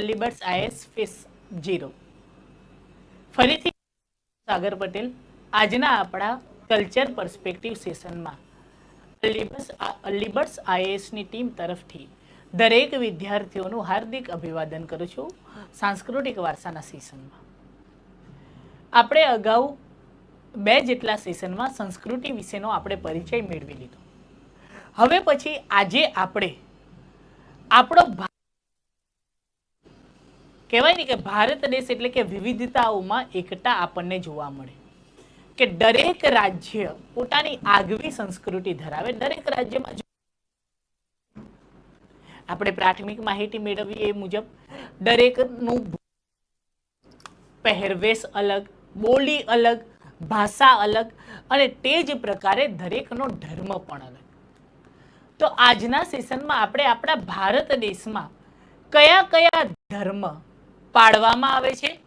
અલીબર્ડ્સ IAS fees zero ફરીથી સાગર પટેલ, આજના આપણા કલ્ચર પર્સપેક્ટિવ સેશનમાં અલીબર્ડ્સ અલીબર્ડ્સ આઈએસની ટીમ તરફથી દરેક વિદ્યાર્થીઓનું હાર્દિક અભિવાદન કરું છું સાંસ્કૃતિક વારસાના સેશનમાં. આપણે અગાઉ બે જેટલા સેશનમાં સંસ્કૃતિ વિશેનો આપણે પરિચય મેળવી લીધો. હવે પછી આજે આપણે આપણો કહેવાય ને કે ભારત દેશ એટલે કે વિવિધતાઓમાં એકતા આપણને જોવા મળે. કે દરેક રાજ્ય પોતાની આગવી સંસ્કૃતિ ધરાવે, દરેક રાજ્યમાં આપણે પ્રાથમિક માહિતી મેળવીએ એ મુજબ, દરેકનું પહેરવેશ અલગ, બોલી અલગ, ભાષા અલગ અને તે જ પ્રકારે દરેકનો ધર્મ પણ અલગ. તો આજના સેશનમાં આપણે આપણા ભારત દેશમાં કયા કયા ધર્મ પાળવામાં આવે છે?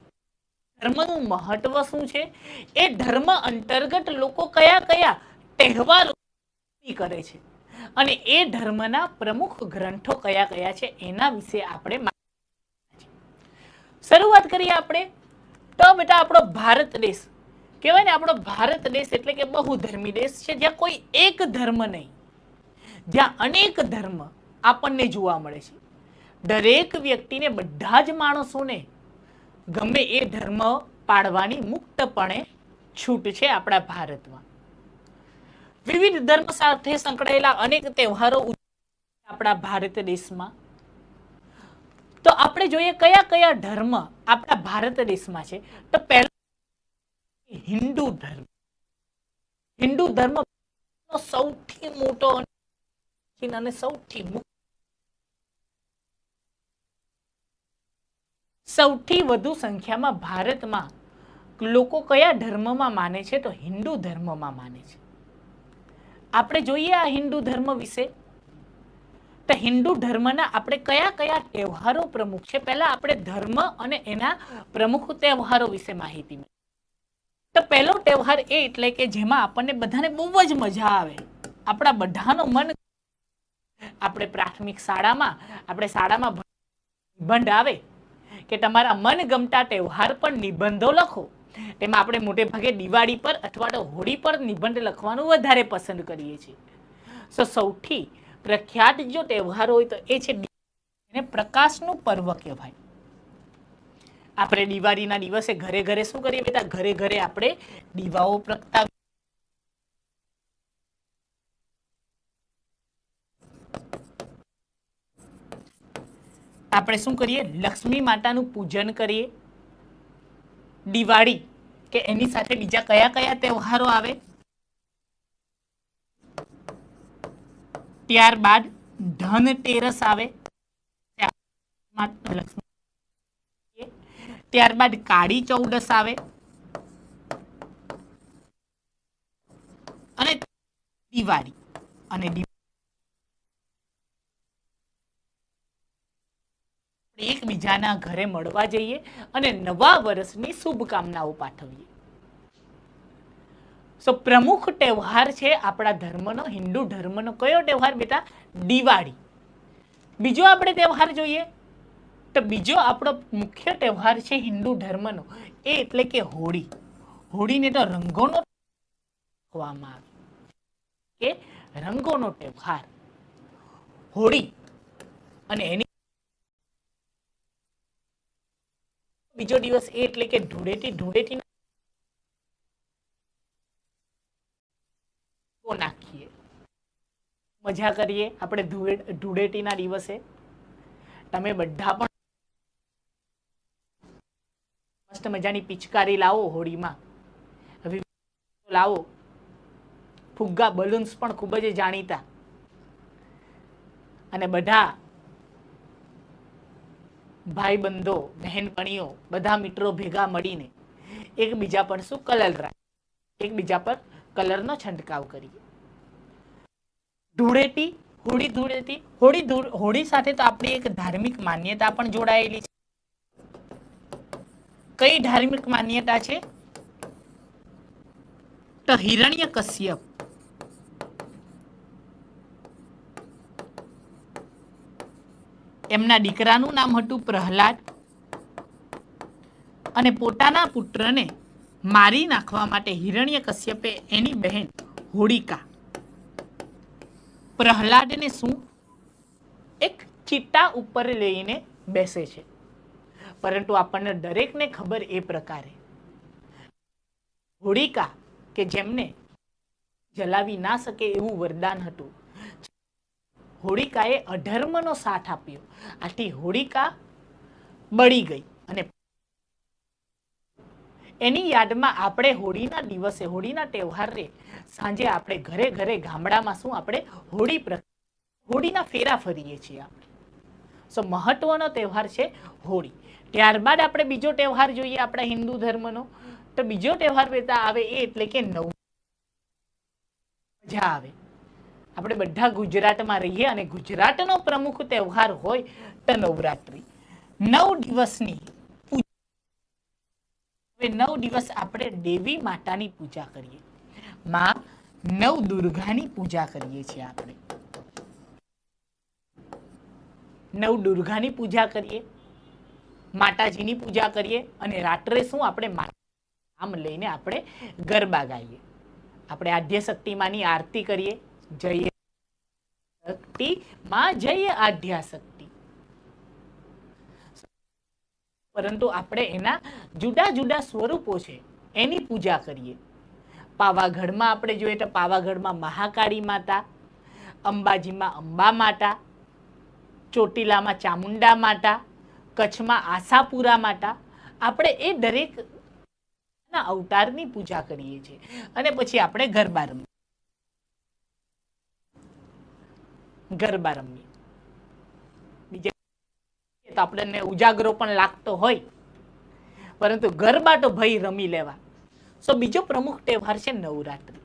ધર્મનું મહત્વ શું છે? એ ધર્મ અંતર્ગત લોકો કયા કયા તહેવારો કરે છે? અને એ ધર્મના પ્રમુખ ગ્રંથો કયા કયા છે? એના વિશે આપણે શરૂઆત કરીએ આપણે. તો બેટા, આપણો ભારત દેશ. કહેવાય ને, આપણો ભારત દેશ એટલે કે બહુધર્મી દેશ છે. જ્યાં કોઈ એક ધર્મ નહીં. જ્યાં અનેક ધર્મ આપણને જોવા મળે છે. દરેક વ્યક્તિને બધા જ માણસોને ગમે એ ધર્મ પાળવાની મુક્તપણે છૂટ છે આપણા ભારતમાં. વિવિધ ધર્મ સાથે સંકળાયેલા અનેક તહેવારો આપણા ભારત દેશમાં. તો આપણે જોઈએ કયા કયા ધર્મ આપણા ભારત દેશમાં છે. તો પહેલા હિન્દુ ધર્મ. હિન્દુ ધર્મ સૌથી મોટો અને સૌથી મુખ્ય સૌથી વધુ સંખ્યામાં ભારતમાં લોકો કયા ધર્મમાં માને છે? તો હિન્દુ ધર્મમાં માને છે. આપણે જોઈએ આ હિન્દુ ધર્મ વિશે. તો હિન્દુ ધર્મના આપણે કયા કયા તહેવારો પ્રમુખ છે? પહેલા આપણે ધર્મ અને એના પ્રમુખ તહેવારો વિશે માહિતી. તો પહેલો તહેવાર એ એટલે કે જેમાં આપણને બધાને બહુ જ મજા આવે. આપણા બધાનો મન આપણે પ્રાથમિક શાળામાં, આપણે શાળામાં ભંડ આવે. કે તમારા મનગમતા તહેવાર પર નિબંધો લખો. તેમાં આપણે મોટે ભાગે દિવાળી પર અથવા તો હોળી પર નિબંધ લખવાનું વધારે પસંદ કરીએ છીએ. સો સૌથી પ્રખ્યાત જો તહેવાર હોય તો એ છે એને પ્રકાશનું પર્વ કહેવાય. આપણે દિવાળીના દિવસે ઘરે ઘરે શું કરીએ બેટા? ઘરે ઘરે આપણે દીવાઓ પ્રગટાવીએ. આપણે શું કરીએ? લક્ષ્મી માતાનું પૂજન કરીએ. દિવાળી કે એની સાથે બીજા કયા કયા તહેવારો આવે? ત્યારબાદ ધનતેરસ આવે. ત્યારબાદ કાળી ચૌદસ આવે. અને દિવાળી. અને એકબીજાના ઘરે મળવા જઈએ અને નવા વર્ષની શુભકામનાઓ પાઠવીએ. સો પ્રમુખ તહેવાર છે આપણા ધર્મનો, હિન્દુ ધર્મનો. કયો તહેવાર બેટા? દિવાળી. બીજો આપણે તહેવાર જોઈએ. તો બીજો આપણો મુખ્ય તહેવાર છે હિન્દુ ધર્મનો, એ એટલે કે હોળી. હોળીને તો રંગોનો કહેવામાં આવે. કે રંગોનો તહેવાર. હોળી. અને એની બીજો દિવસ એ એટલે કે ધૂળેટી ધૂળેટી નાખીએ. મજા કરીએ આપણે ધૂળેટીના દિવસે. તમે બધા પણ મસ્ત મજાની પિચકારી લાવો હોળીમાં. લાવો. ફુગ્ગા, બલૂન્સ પણ ખૂબ જ જાણીતા. અને બધા ભાઈબંધો, બહેનપણીઓ, બધા મિત્રો ભેગા મળીને એકબીજા પર શું કલર રાખે? એકબીજા પર કલરનો છંટકાવ કરીએ. ધૂળેટી, હોળી ધૂળેટી, હોળી હોળી સાથે તો આપણી એક ધાર્મિક માન્યતા પણ જોડાયેલી છે. કઈ ધાર્મિક માન્યતા છે? તો હિરણ્ય કશ્યપ એમના દીકરાનું નામ હતું પ્રહલાદ. અને પોતાના પુત્રને મારી નાખવા માટે હિરણ્ય કશ્યપે એની બહેન હોળિકા. પ્રહલાદને શું? એક ચિત્તા ઉપર લઈને બેસે છે. પરંતુ આપણને દરેકને ખબર એ પ્રકારે. હોળિકા કે જેમને જલાવી ના શકે એવું વરદાન હતું. હોળિકાએ અધર્મનો સાથ આપ્યો. આથી હોળિકા બળી ગઈ અને એની યાદમાં આપણે હોળીના દિવસે, હોળીના તહેવારે સાંજે આપણે ઘરે ઘરે ગામડામાં શું આપણે હોળી પ્ર- હોળીના ફેરા ફરીએ છીએ આપણે. સો મહત્વનો તહેવાર છે હોળી. ત્યારબાદ આપણે બીજો તહેવાર જોઈએ આપણા હિન્દુ ધર્મનો. તો બીજો તહેવાર બેટા આવે એ એટલે કે નવ, મજા આવે. આપણે બધા ગુજરાતમાં રહીએ અને ગુજરાતનો પ્રમુખ તહેવાર હોય તો નવરાત્રી. નવ દિવસની નવ દિવસ આપણે દેવી માતાની પૂજા કરીએ. માં નવ દુર્ગાની પૂજા કરીએ છીએ આપણે. નવ દુર્ગાની પૂજા કરીએ. માતાજીની પૂજા કરીએ અને રાત્રે શું આપણે મા- નામ લઈને આપણે ગરબા ગાઈએ. આપણે આદ્યશક્તિમાંની શક્તિ આરતી કરીએ. જય શક્તિ, માં જય આદ્યા શક્તિ પરંતુ આપણે એના જુદા જુદા સ્વરૂપો છે, એની પૂજા કરીએ. પાવાગઢમાં આપણે જોઈએ તો પાવાગઢમાં મહાકાળી માતા, અંબાજીમાં અંબા માતા, ચોટીલામાં ચામુંડા માતા, કચ્છમાં આશાપુરા માતા, આપણે એ દરેક અવતારની પૂજા કરીએ છીએ. અને પછી આપણે ગરબા રમીએ. ગરબા રમીએ. બીજા તો આપણને ઉજાગરો પણ લાગતો હોય. પરંતુ ગરબા તો ભય રમી લેવા. સો બીજો પ્રમુખ તહેવાર છે નવરાત્રિ.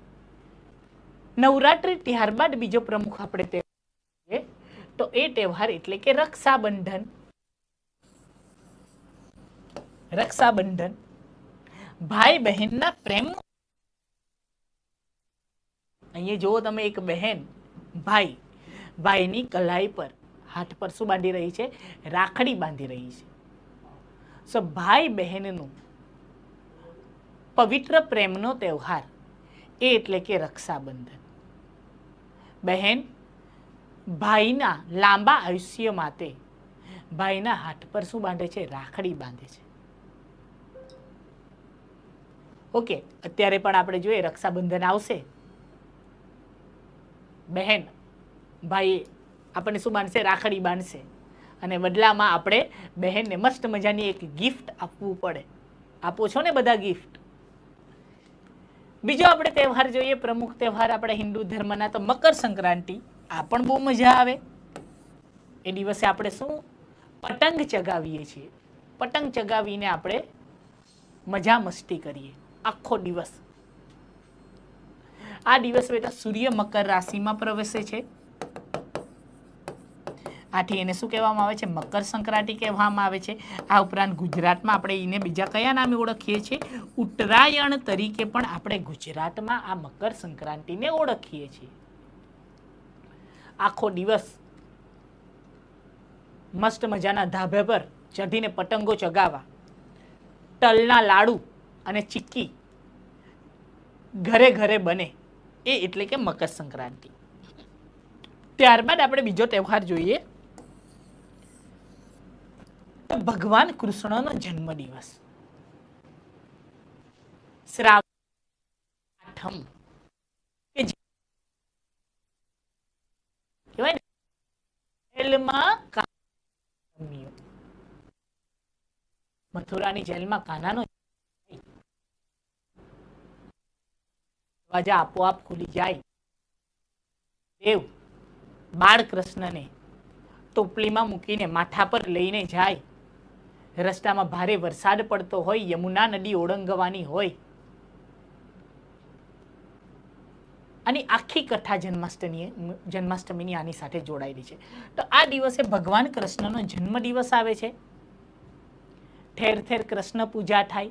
નવરાત્રિ ત્યારબાદ બીજો પ્રમુખ આપણે તહેવાર તો એ તહેવાર એટલે કે રક્ષાબંધન. રક્ષાબંધન. ભાઈ બહેનના પ્રેમ. અહીંયા જુઓ તમે એક બહેન, ભાઈ. ભાઈની કલાઈ પર, હાથ પર શું બાંધી રહી છે? રાખડી બાંધી રહી છે. સો ભાઈ બહેનનું પવિત્ર પ્રેમનો તહેવાર એ એટલે કે રક્ષાબંધન. બહેન, ભાઈના લાંબા આયુષ્ય માટે ભાઈના હાથ પર શું બાંધે છે? રાખડી બાંધે છે. ઓકે અત્યારે પણ આપણે જોઈએ રક્ષાબંધન આવશે. બહેન ભાઈ, આપણને શું બાંધશે? રાખડી બાંધશે. અને બદલામાં આપણે બહેનને મસ્ત મજાની એક ગિફ્ટ આપવું પડે. આપો છો ને બધા ગિફ્ટ બીજો આપણે તહેવાર જોઈએ, પ્રમુખ તહેવાર આપણા હિન્દુ ધર્મના, તો મકર સંક્રાંતિ, આ પણ બહુ મજા આવે. એ દિવસે આપણે શું? પતંગ ચગાવીએ છીએ. પતંગ ચગાવીને આપણે મજા મસ્તી કરીએ. આખો દિવસ. આ દિવસ બેટા સૂર્ય મકર રાશિમાં પ્રવેશે છે. આથી એને શું કહેવામાં આવે છે? મકર સંક્રાંતિ કહેવામાં આવે છે. આ ઉપરાંત ગુજરાતમાં આપણે એને બીજા કયા નામે ઓળખીએ છીએ? ઉત્તરાયણ તરીકે પણ આપણે ગુજરાતમાં આ મકર સંક્રાંતિને ઓળખીએ છીએ. આખો દિવસ મસ્ત મજાના ધાબે પર ચઢીને પતંગો ચગાવવા, તલના લાડુ અને ચીક્કી ઘરે ઘરે બને. એ એટલે કે મકર સંક્રાંતિ. ત્યારબાદ આપણે બીજો તહેવાર જોઈએ. ભગવાન કૃષ્ણનો જન્મદિવસ. શ્રાવણ આઠમ. મથુરાની જેલમાં કાનાનો દરવાજા આપોઆપ ખુલી જાય. દેવ બાળકૃષ્ણને ટોપલીમાં મૂકીને માથા પર લઈને જાય. રસ્તામાં ભારે વરસાદ પડતો હોય, યમુના નદી ઓળંગવાની હોય. અને આખી કથા જન્માષ્ટમી જન્માષ્ટમીની આની સાથે જોડાયેલી છે. તો આ દિવસે ભગવાન કૃષ્ણનો જન્મદિવસ આવે છે. ઠેર ઠેર કૃષ્ણ પૂજા થાય.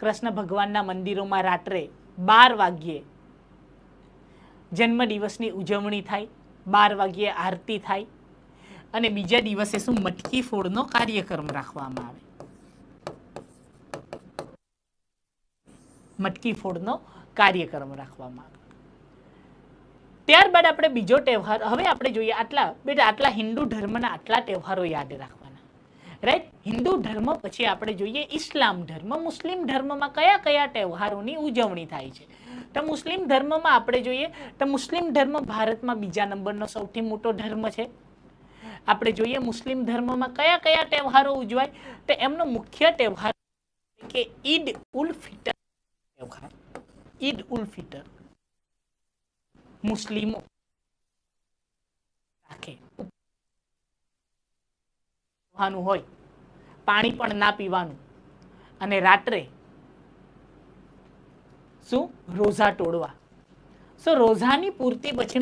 કૃષ્ણ ભગવાનના મંદિરોમાં રાત્રે બાર વાગ્યે જન્મદિવસની ઉજવણી થાય. બાર વાગ્યે આરતી થાય. અને બીજા દિવસે શું મટકી ફોડનો કાર્યક્રમ રાખવામાં આવે? મટકી ફોડનો કાર્યક્રમ રાખવામાં આવે. ત્યારબાદ આપણે બીજો તહેવાર, હવે આપણે જોઈએ આટલા, બેટા આટલા હિન્દુ ધર્મના આટલા તહેવારો યાદ રાખવાના. રાઈટ હિન્દુ ધર્મ પછી આપણે જોઈએ ઇસ્લામ ધર્મ. મુસ્લિમ ધર્મમાં કયા કયા તહેવારોની ઉજવણી થાય છે? તો મુસ્લિમ ધર્મમાં આપણે જોઈએ તો મુસ્લિમ ધર્મ ભારતમાં બીજા નંબરનો સૌથી મોટો ધર્મ છે. આપણે જોઈએ મુસ્લિમ ધર્મમાં કયા કયા તહેવારો ઉજવાય તો એમનો મુખ્ય તહેવાર કે ઈદ ઉલ ફિટર તહેવાર. ઈદ ઉલ ફિટર મુસ્લિમો રાખે. હોય, પાણી પણ ના પીવાનું. અને રાત્રે શું? રોઝા તોડવા. સો રોઝાની પૂર્તિ પછી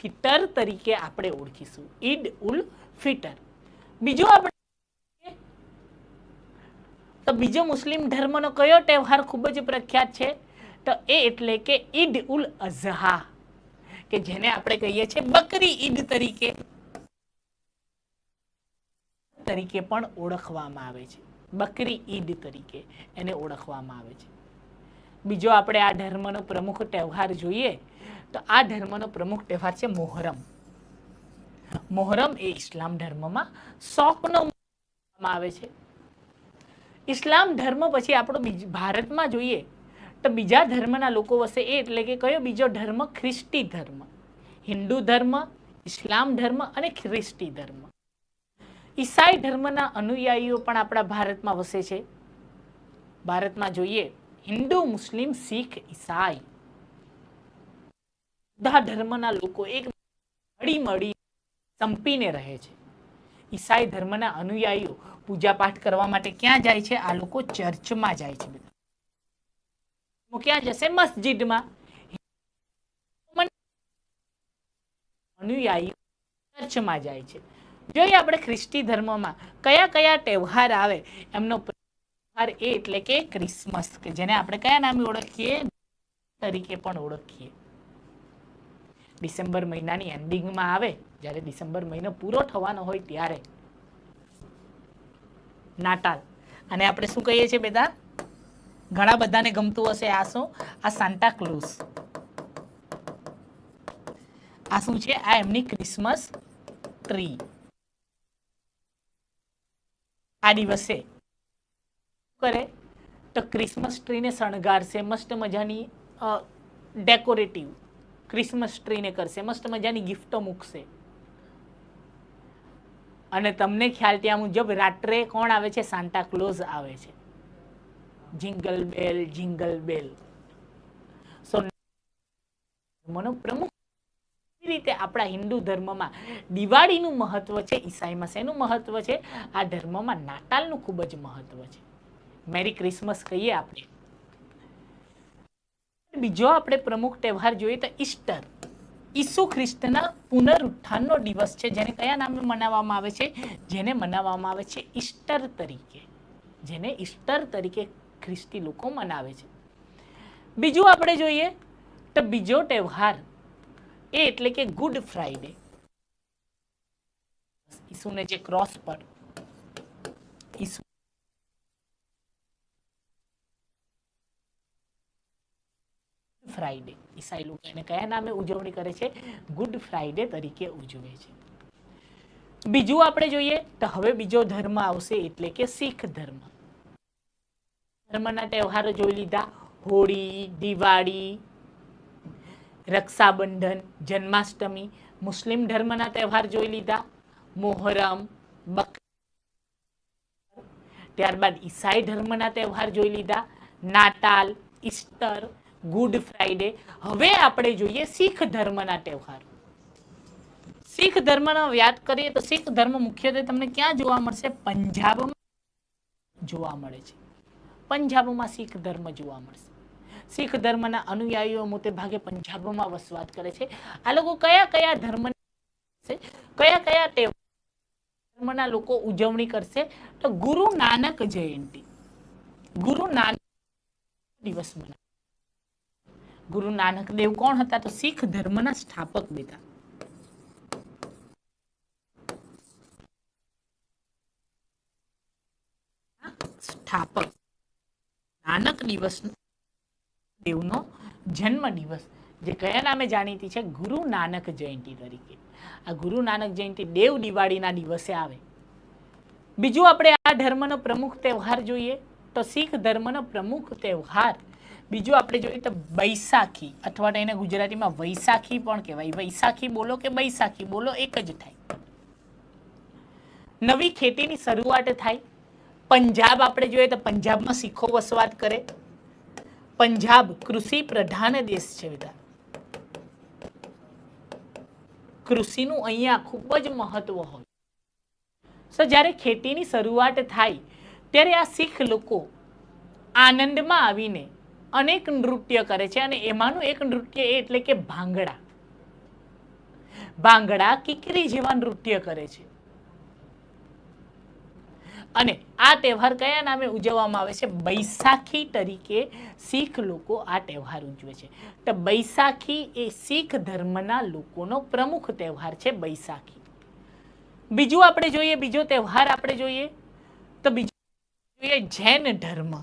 ફિટર તરીકે આપણે ઓળખીશું. ઈદ ઉલ ફિટર. બીજો આપણે તો બીજો મુસ્લિમ ધર્મનો કયો તહેવાર ખૂબ જ પ્રખ્યાત છે? તો એ એટલે કે ઈદ ઉલ અઝહા, કે જેને આપણે કહીએ છીએ બકરી ઈદ તરીકે. તરીકે પણ ઓળખવામાં આવે છે. બકરી ઈદ તરીકે એને ઓળખવામાં આવે છે. બીજો આપણે આ ધર્મનો પ્રમુખ તહેવાર જોઈએ તો આ ધર્મનો પ્રમુખ તહેવાર છે મોહરમ. મોહરમ એ ઇસ્લામ ધર્મમાં શોકનો આવે છે. ઇસ્લામ ધર્મ પછી આપણો ભારતમાં જોઈએ તો બીજા ધર્મના લોકો વસે એ એટલે કે કયો બીજો ધર્મ? ખ્રિસ્તી ધર્મ. હિન્દુ ધર્મ, ઇસ્લામ ધર્મ અને ખ્રિસ્તી ધર્મ. ઈસાઈ ધર્મના અનુયાયીઓ પણ આપણા ભારતમાં વસે છે. ભારતમાં જોઈએ હિન્દુ, મુસ્લિમ, શીખ, ઈસાઈ. બધા ધર્મના લોકો એક હળી મળી સંપીને રહે છે. ઈસાઈ ધર્મના અનુયાયીઓ પૂજા પાઠ કરવા માટે ક્યાં જાય છે? આ લોકો ચર્ચમાં જાય છે બધા. ક્યાં જશે? મસ્જિદમાં. અનુયાયી ચર્ચમાં જાય છે. જોઈએ આપણે ખ્રિસ્તી ધર્મમાં કયા કયા તહેવાર આવે? એમનો તહેવાર એ એટલે કે ક્રિસમસ, કે જેને આપણે કયા નામે ઓળખીએ? તરીકે પણ ઓળખીએ. ડિસેમ્બર મહિનાની એન્ડિંગમાં આવે, જ્યારે ડિસેમ્બર મહિનો પૂરો થવાનો હોય ત્યારે. નાતાલ. અને આપણે શું કહીએ છીએ બેટા? ઘણા બધાને ગમતું હશે આ શું? આ સાન્ટા ક્લોઝ આ શું છે? આ એમની ક્રિસમસ ટ્રી આ દિવસે કરે? તો ક્રિસમસ ટ્રીને શણગારશે, મસ્ત મજાની ડેકોરેટિવ ક્રિસમસ ટ્રીને કરશે. મસ્ત મજાની ગિફ્ટો મૂકશે. અને તમને ખ્યાલ ત્યાં મુજબ રાત્રે કોણ આવે છે? સાન્ટા ક્લોઝ આવે છે. જિંગલ બેલ જિંગલ બેલ સો મનો પ્રમુખ રીતે આપણા હિન્દુ ધર્મમાં દિવાળીનું મહત્વ છે ઈસાઈમાં શેનું મહત્વ છે? આ ધર્મમાં નાતાલનું ખૂબ જ મહત્વ છે. મેરી ક્રિસમસ કહીએ આપણે. બીજો આપણે પ્રમુખ તહેવાર જોઈએ તો ઈસ્ટર. ઈસુ ખ્રિસ્તના પુનરુત્થાનનો દિવસ છે, જેને કયા નામે મનાવવામાં આવે છે? જેને મનાવવામાં આવે છે ઈસ્ટર તરીકે. જેને ઈસ્ટર તરીકે ખ્રિસ્તી લોકો મનાવે છે. બીજું આપણે જોઈએ તો બીજો તહેવાર એ એટલે કે ગુડ ફ્રાઈડે ઈસુને જે ક્રોસ પર, ઈસુ ફ્રાઈડે ઈસાઈ લોકો એને કયા નામે ઉજવણી કરે છે? ગુડ ફ્રાઈડે તરીકે ઉજવે છે. બીજું આપણે જોઈએ તો હવે બીજો ધર્મ આવશે એટલે કે શીખ ધર્મ. ધર્મના તહેવારો જોઈ લીધા. હોળી, દિવાળી, રક્ષાબંધન, જન્માષ્ટમી, મુસ્લિમ ધર્મના તહેવાર જોઈ લીધા. મોહરમ બક ત્યારબાદ ઈસાઈ ધર્મના તહેવાર જોઈ લીધા. નાતાલ, ઈસ્ટર ગુડ ફ્રાઈડે હવે આપણે જોઈએ શીખ ધર્મના તહેવાર. શીખ ધર્મનો યાદ કરીએ તો શીખ ધર્મ મુખ્યત્વે તમને ક્યાં જોવા મળશે? પંજાબમાં જોવા મળે છે. પંજાબમાં શીખ ધર્મ જોવા મળશે. શીખ ધર્મના અનુયાયીઓ મોટે ભાગે પંજાબમાં વસવાટ કરે છે. આ લોકો કયા કયા ધર્મ કયા કયા ધર્મના લોકો ઉજવણી કરશે? તો ગુરુ નાનક જયંતિ. ગુરુ નાનક દિવસ મનાવે ગુરુ નાનક દેવ કોણ હતા? તો શીખ ધર્મના સ્થાપક હતા. સ્થાપક. નાનક દિવસ દેવનો જન્મ દિવસ, જે કયા નામે જાણીતી છે? ગુરુ નાનક જયંતિ તરીકે. આ ગુરુ નાનક જયંતિ દેવ દિવાળીના દિવસે આવે. બીજું આપણે આ ધર્મનો પ્રમુખ તહેવાર જોઈએ તો શીખ ધર્મનો પ્રમુખ તહેવાર બીજું આપણે જોઈએ તો બૈસાખી અથવા તો એને ગુજરાતીમાં વૈશાખી પણ કહેવાય. વૈશાખી બોલો કે બૈસાખી? બોલો એક જ થાય. નવી ખેતીની શરૂઆત થાય. પંજાબ આપણે જોઈએ તો પંજાબમાં શીખો વસવાટ કરે. પંજાબ કૃષિ પ્રધાન દેશ છે બધા કૃષિનું અહીંયા ખૂબ જ મહત્વ હોય. સો જ્યારે ખેતીની શરૂઆત થાય, ત્યારે આ શીખ લોકો આનંદમાં આવીને અનેક નૃત્ય કરે છે અને એમાંનું એક નૃત્ય એટલે કે ભાંગડા. ભાંગડા કિકરી જેવા નૃત્ય કરે છે. અને આ તહેવાર કયા નામે ઉજવવામાં આવે છે? બૈસાખી તરીકે શીખ લોકો આ તહેવાર ઉજવે છે. તો બૈસાખી એ શીખ ધર્મના લોકોનો પ્રમુખ તહેવાર છે બૈસાખી. બીજું આપણે જોઈએ, બીજો તહેવાર આપણે જોઈએ તો બીજો જોઈએ જૈન ધર્મ.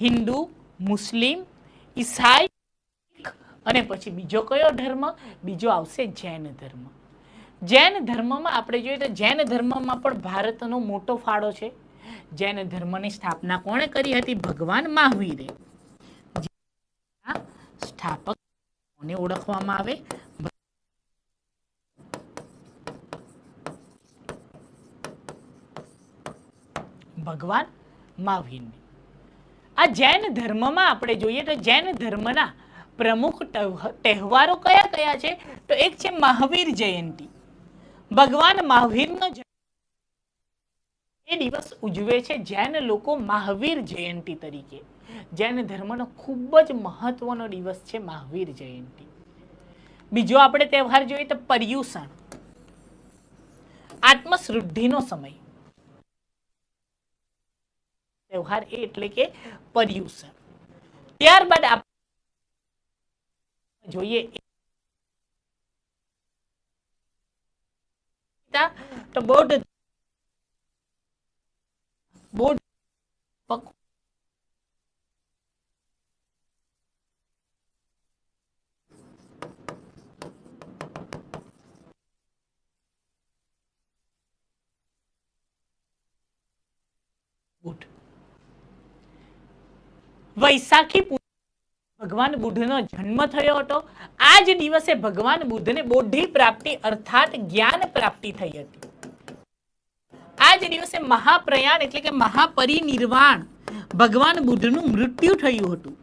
હિન્દુ મુસ્લિમ, ઈસાઈ અને પછી બીજો કયો ધર્મ? બીજો આવશે જૈન ધર્મ. જૈન ધર્મમાં આપણે જોઈએ તો જૈન ધર્મમાં પણ ભારતનો મોટો ફાળો છે. જૈન ધર્મની સ્થાપના કોણે કરી હતી? ભગવાન મહાવીરે. સ્થાપક કોને ઓળખવામાં આવે? ભગવાન મહાવીરને. આ જૈન ધર્મમાં આપણે જોઈએ તો જૈન ધર્મના પ્રમુખ તહેવારો કયા કયા છે? તો એક છે મહાવીર જયંતી. ભગવાન મહાવીરનો એ દિવસ ઉજવે છે જૈન લોકો મહાવીર જયંતી તરીકે. જૈન ધર્મનો ખૂબ જ મહત્વનો દિવસ છે મહાવીર જયંતી. બીજો આપણે તહેવાર જોઈએ તો પર્યુષણ. આત્મશુદ્ધિનો સમય. તહેવાર એ એટલે કે પર્યુષણ ત્યારબાદ આપણે જોઈએ તો બૌદ્ધ બૌદ્ધ પક- બુદ્ધ વૈશાખી ભગવાન બુદ્ધનો જન્મ થયો હતો. આ જ દિવસે ભગવાન બુદ્ધને બોધિ પ્રાપ્તિ અર્થાત જ્ઞાન પ્રાપ્તિ થઈ હતી. આ જ દિવસે મહાપ્રયાણ એટલે કે મહાપરિનિર્વાણ ભગવાન બુદ્ધનું મૃત્યુ થયું હતું.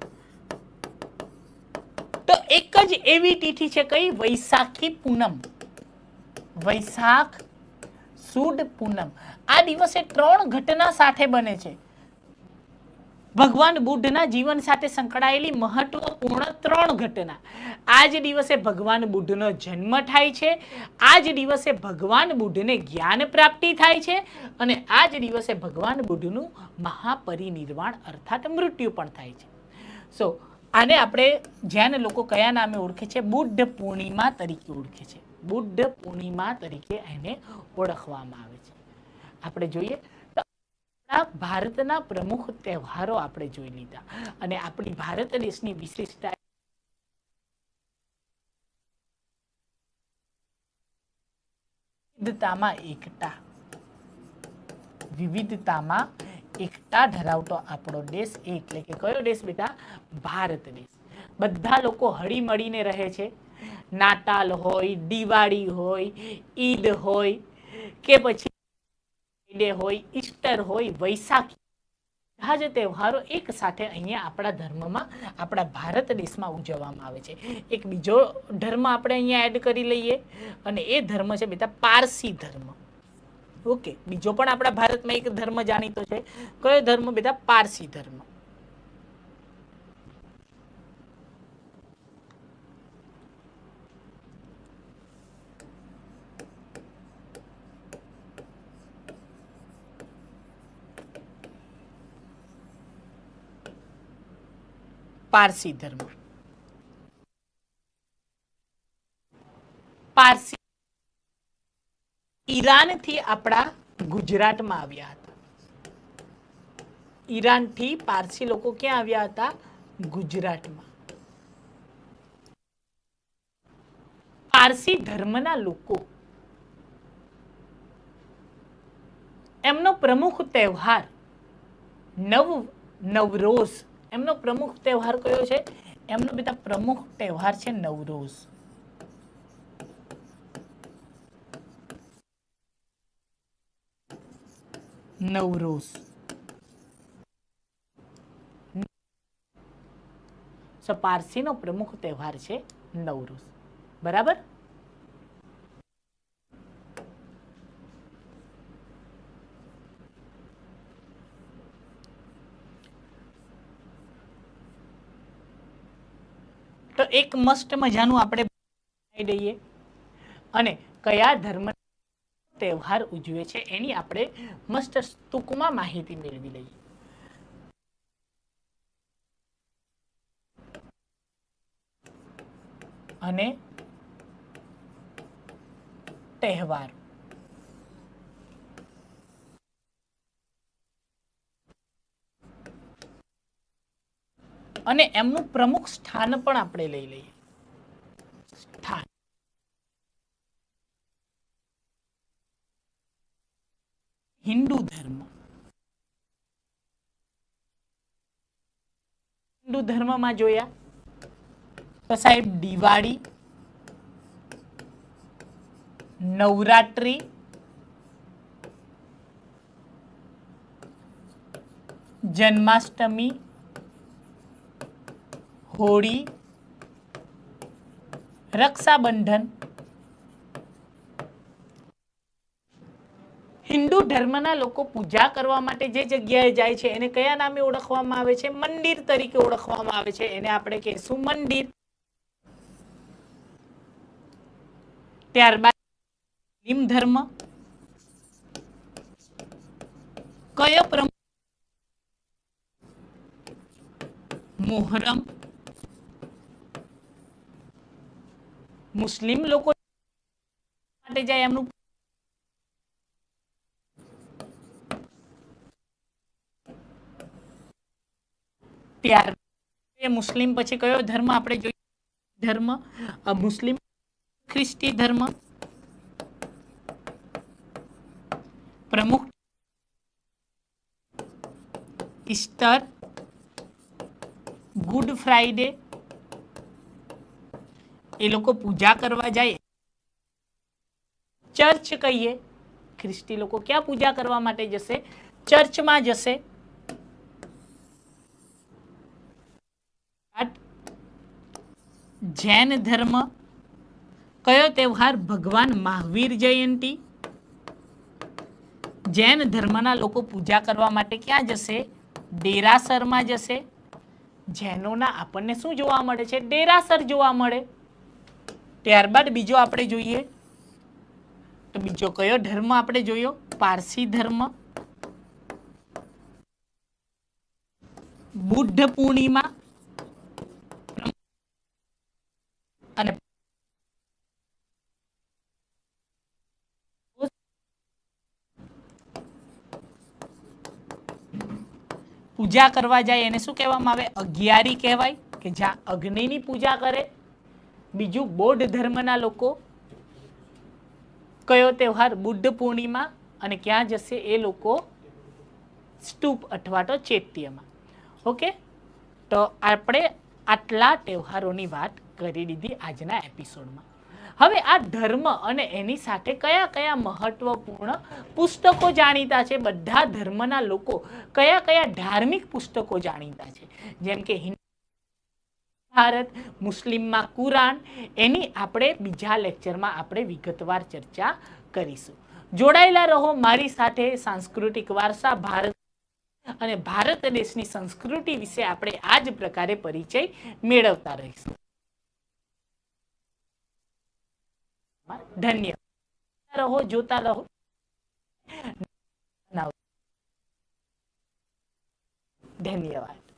તો એક જ એવી તિથિ છે કઈ? વૈશાખી પૂનમ. વૈશાખ સુદ પૂનમ. આ દિવસે ત્રણ ઘટના સાથે બને છે. ભગવાન બુદ્ધના જીવન સાથે સંકળાયેલી મહત્વપૂર્ણ ત્રણ ઘટના. આ જ દિવસે ભગવાન બુદ્ધનો જન્મ થાય છે. આ જ દિવસે ભગવાન બુદ્ધને જ્ઞાન પ્રાપ્તિ થાય છે અને આ જ દિવસે ભગવાન બુદ્ધનું મહાપરિનિર્વાણ અર્થાત મૃત્યુ પણ થાય છે. સો આને આપણે જૈન લોકો કયા નામે ઓળખે છે, બુદ્ધ પૂર્ણિમા તરીકે ઓળખે છે. બુદ્ધ પૂર્ણિમા તરીકે એને ઓળખવામાં આવે છે. આપણે જોઈએ ભારતના પ્રમુખ તહેવારો આપણે જોઈ લીધા. અને આપણી ભારત દેશની વિશિષ્ટતા વિવિધતામાં એકતા. વિવિધતામાં એકતા ધરાવતો આપણો દેશ એટલે કે કયો દેશ બેટા? ભારત દેશ. બધા લોકો હળી મળીને રહે છે. નાતાલ હોય, દિવાળી હોય, ઈદ હોય કે પછી ડે હોય, ઈસ્ટર હોય વૈશાખી બધા જ તહેવારો એક સાથે અહીંયા આપણા ધર્મમાં, આપણા ભારત દેશમાં ઉજવવામાં આવે છે. એક બીજો ધર્મ આપણે અહીંયા એડ કરી લઈએ અને એ ધર્મ છે બેટા પારસી ધર્મ. ઓકે, બીજો પણ આપણા ભારતમાં એક ધર્મ જાણીતો છે. કયો ધર્મ બેટા? પારસી ધર્મ. પારસી ધર્મ પારસી ઈરાનથી આપણા ગુજરાતમાં આવ્યા હતા। ઈરાનથી પારસી લોકો ક્યાં આવ્યા હતા? ગુજરાતમાં। પારસી ધર્મના લોકો એમનો પ્રમુખ તહેવાર નવ નવરોઝ એમનો પ્રમુખ તહેવાર કયો છે? એમનો બેટા પ્રમુખ તહેવાર છે નવરોઝ. નવરોઝ. પારસીનો પ્રમુખ તહેવાર છે નવરોઝ. બરાબર તો એક મસ્ત મજાનું આપણે બનાવી દઈએ. અને કયા ધર્મ તહેવાર ઉજવે છે એની આપણે મસ્ત ટૂંકમાં માહિતી મેળવી લઈએ. અને તહેવાર. અને એમનું પ્રમુખ સ્થાન પણ આપણે લઈ લઈએ. હિન્દુ ધર્મ. હિન્દુ ધર્મમાં જોયા તો સાહેબ દિવાળી, નવરાત્રી, જન્માષ્ટમી હોળી, રક્ષાબંધન, હિન્દુ ધર્મના લોકો પૂજા કરવા માટે જે જગ્યાએ જાય છે, એને કયા નામે ઓળખવામાં આવે છે? મંદિર તરીકે ઓળખવામાં આવે છે, એને આપણે કહીશું મંદિર. ત્યારબાદ મુસ્લિમ ધર્મ. કયો પ્રમુખ? મોહરમ. મુસ્લિમ લોકો માટે જાય એમનું ત્યાર મુસ્લિમ પછી કયો ધર્મ આપણે જોઈએ? ધર્મ મુસ્લિમ, ખ્રિસ્તી ધર્મ. પ્રમુખ ઈસ્ટર, ગુડ ફ્રાઈડે એ લોકો પૂજા કરવા જાય. ચર્ચ કહીએ, ખ્રિસ્તી લોકો ક્યાં પૂજા કરવા માટે જશે? ચર્ચમાં જશે. જૈન ધર્મ કયો તહેવાર ભગવાન મહાવીર જયંતી? જૈન ધર્મના લોકો પૂજા કરવા માટે ક્યાં જશે? ડેરાસરમાં જશે. જૈનોના આપણને શું જોવા મળે છે? ડેરાસર જોવા મળે. ત્યારબાદ બીજો આપણે જોઈએ. તો બીજો કયો ધર્મ આપણે જોયો? પારસી ધર્મ. બુદ્ધ પૂર્ણિમા. અને પૂજા કરવા જાય એને શું કહેવામાં આવે? અગિયારી કહેવાય કે જ્યાં અગ્નિની પૂજા કરે બીજું બૌદ્ધ ધર્મના લોકો કયો તહેવાર બુદ્ધ પૂર્ણિમા અને ક્યાં જશે એ લોકો સ્તૂપ અથવા તો ચૈત્યમાં. ઓકે? તો આપણે આટલા તહેવારોની વાત કરી દીધી આજના એપિસોડમાં. હવે આ ધર્મ અને એની સાથે કયા કયા મહત્વપૂર્ણ પુસ્તકો જાણીતા છે? બધા ધર્મના લોકો કયા કયા ધાર્મિક પુસ્તકો જાણીતા છે? જેમ કે હિન્દુ ભારત, મુસ્લિમમાં કુરાન, એની આપણે બીજા લેક્ચરમાં આપણે વિગતવાર ચર્ચા કરીશું. જોડાયેલા રહો મારી સાથે સાંસ્કૃતિક વારસા, ભારત અને ભારત દેશની સંસ્કૃતિ વિશે આપણે આ જ પ્રકારે પરિચય મેળવતા રહીશું. ધન્યવાદ. રહો, જોતા રહો. ધન્યવાદ.